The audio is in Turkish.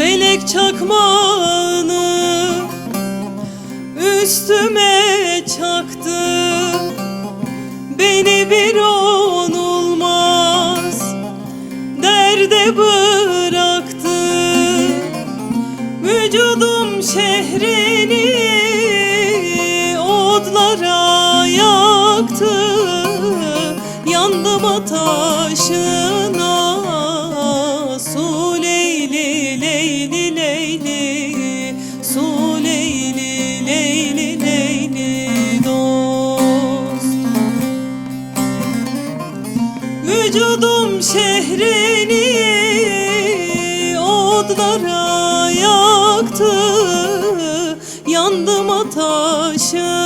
Felek çakmağını üstüme çaktı. Beni bir onulmaz derde bıraktı. Vücudum şehrini odlara yaktı. Yandım ateşine leyli Su leyli dost. Vücudum şehrini odlara yaktı Yandım Su